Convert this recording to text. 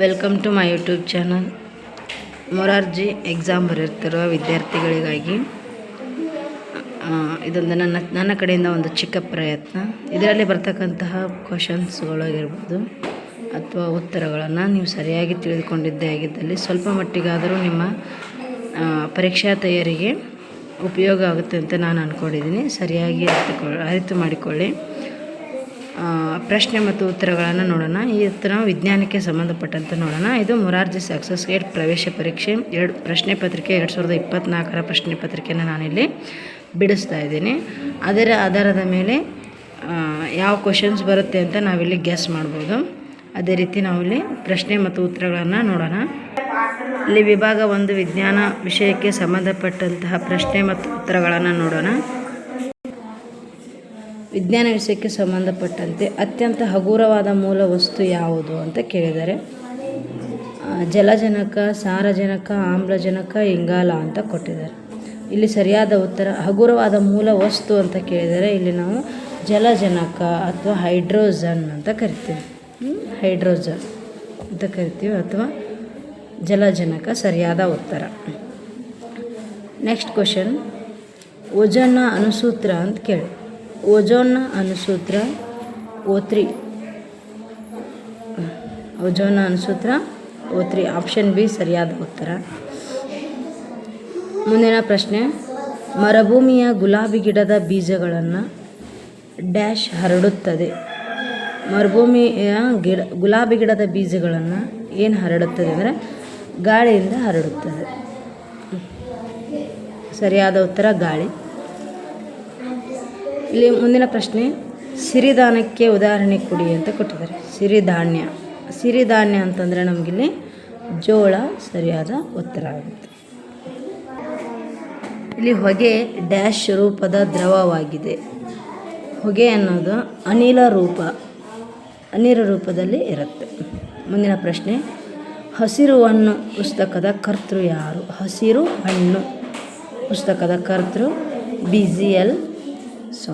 Welcome to my YouTube channel Morarji exam ಬರೆಯುತ್ತಿರುವ ವಿದ್ಯಾರ್ಥಿಗಳಿಗಾಗಿ ಇದೊಂದು ನನ್ನ ನನ್ನ ಕಡೆಯಿಂದ ಒಂದು ಚಿಕ್ಕ ಪ್ರಯತ್ನ. ಇದರಲ್ಲಿ ಬರ್ತಕ್ಕಂತಹ ಕ್ವಶನ್ಸ್ಗಳಾಗಿರ್ಬೋದು ಅಥವಾ ಉತ್ತರಗಳನ್ನು ನೀವು ಸರಿಯಾಗಿ ತಿಳಿದುಕೊಂಡಿದ್ದೇ ಆಗಿದ್ದಲ್ಲಿ ಸ್ವಲ್ಪ ಮಟ್ಟಿಗಾದರೂ ನಿಮ್ಮ ಪರೀಕ್ಷಾ ತಯಾರಿಗೆ ಉಪಯೋಗ ಆಗುತ್ತೆ ಅಂತ ನಾನು ಅಂದ್ಕೊಂಡಿದ್ದೀನಿ ಸರಿಯಾಗಿ ಅರಿತು ಮಾಡಿಕೊಳ್ಳಿ. ಪ್ರಶ್ನೆ ಮತ್ತು ಉತ್ತರಗಳನ್ನು ನೋಡೋಣ. ಈ ಉತ್ತರ ವಿಜ್ಞಾನಕ್ಕೆ ಸಂಬಂಧಪಟ್ಟಂತೆ ನೋಡೋಣ. ಇದು ಮೊರಾರ್ಜಿ ಸಕ್ಸಸ್ ಗೇಟ್ ಪ್ರವೇಶ ಪರೀಕ್ಷೆ. ಎರಡು ಪ್ರಶ್ನೆ ಪತ್ರಿಕೆ, ಎರಡು ಸಾವಿರದ ಇಪ್ಪತ್ತ್ನಾಲ್ಕರ ಪ್ರಶ್ನೆ ಪತ್ರಿಕೆಯನ್ನು ನಾನಿಲ್ಲಿ ಬಿಡಿಸ್ತಾ ಇದ್ದೀನಿ. ಅದರ ಆಧಾರದ ಮೇಲೆ ಯಾವ ಕ್ವಶನ್ಸ್ ಬರುತ್ತೆ ಅಂತ ನಾವಿಲ್ಲಿ ಗೆಸ್ ಮಾಡ್ಬೋದು. ಅದೇ ರೀತಿ ನಾವಿಲ್ಲಿ ಪ್ರಶ್ನೆ ಮತ್ತು ಉತ್ತರಗಳನ್ನು ನೋಡೋಣ. ಇಲ್ಲಿ ವಿಭಾಗ ಒಂದು ವಿಜ್ಞಾನ ವಿಷಯಕ್ಕೆ ಸಂಬಂಧಪಟ್ಟಂತಹ ಪ್ರಶ್ನೆ ಮತ್ತು ಉತ್ತರಗಳನ್ನು ನೋಡೋಣ. ವಿಜ್ಞಾನ ವಿಷಯಕ್ಕೆ ಸಂಬಂಧಪಟ್ಟಂತೆ ಅತ್ಯಂತ ಹಗುರವಾದ ಮೂಲ ವಸ್ತು ಯಾವುದು ಅಂತ ಕೇಳಿದ್ದಾರೆ ಜಲಜನಕ, ಸಾರಜನಕ, ಆಮ್ಲಜನಕ, ಇಂಗಾಲ ಅಂತ ಕೊಟ್ಟಿದ್ದಾರೆ. ಇಲ್ಲಿ ಸರಿಯಾದ ಉತ್ತರ, ಹಗುರವಾದ ಮೂಲ ವಸ್ತು ಅಂತ ಕೇಳಿದರೆ ಇಲ್ಲಿ ನಾವು ಜಲಜನಕ ಅಥವಾ ಹೈಡ್ರೋಜನ್ ಅಂತ ಕರಿತೀವಿ? ಹೈಡ್ರೋಜನ್ ಅಂತ ಕರಿತೀವಿ ಅಥವಾ ಜಲಜನಕ ಸರಿಯಾದ ಉತ್ತರ. ನೆಕ್ಸ್ಟ್ ಕ್ವಶನ್, ಓಜನ್ನ ಅನುಸೂತ್ರ ಅಂತ ಕೇಳಿ. ಓಜೋನ್ನ ಅನುಸೂತ್ರ ಓತ್ರಿ. ತ್ರೀ ಓಜೋನ್ನ ಅನುಸೂತ್ರ ಓತ್ರಿ. ತ್ರೀ ಆಪ್ಷನ್ ಬಿ ಸರಿಯಾದ ಉತ್ತರ. ಮುಂದಿನ ಪ್ರಶ್ನೆ. ಮರುಭೂಮಿಯ ಗುಲಾಬಿ ಗಿಡದ ಬೀಜಗಳನ್ನು ಡ್ಯಾಶ್ ಹರಡುತ್ತದೆ. ಮರುಭೂಮಿಯ ಗಿಡ, ಗುಲಾಬಿ ಗಿಡದ ಬೀಜಗಳನ್ನು ಏನು ಹರಡುತ್ತದೆ ಅಂದರೆ ಗಾಳಿಯಿಂದ ಹರಡುತ್ತದೆ. ಸರಿಯಾದ ಉತ್ತರ ಗಾಳಿ. ಇಲ್ಲಿ ಮುಂದಿನ ಪ್ರಶ್ನೆ, ಸಿರಿಧಾನ್ಯಕ್ಕೆ ಉದಾಹರಣೆ ಕೊಡಿ ಅಂತ ಕೊಟ್ಟಿದ್ದಾರೆ. ಸಿರಿಧಾನ್ಯ. ಸಿರಿಧಾನ್ಯ ಅಂತಂದರೆ ನಮಗಿಲ್ಲಿ ಜೋಳ ಸರಿಯಾದ ಉತ್ತರ ಆಗುತ್ತೆ. ಇಲ್ಲಿ ಹೊಗೆ ಡ್ಯಾಶ್ ರೂಪದ ದ್ರವವಾಗಿದೆ. ಹೊಗೆ ಅನ್ನೋದು ಅನಿಲ ರೂಪ. ಅನಿಲ ರೂಪದಲ್ಲಿ ಇರುತ್ತೆ. ಮುಂದಿನ ಪ್ರಶ್ನೆ, ಹಸಿರು ಹಣ್ಣು ಪುಸ್ತಕದ ಕರ್ತೃ ಯಾರು? ಹಸಿರು ಹಣ್ಣು ಪುಸ್ತಕದ ಕರ್ತೃ ಬಿ ಜಿ ಎಲ್ 这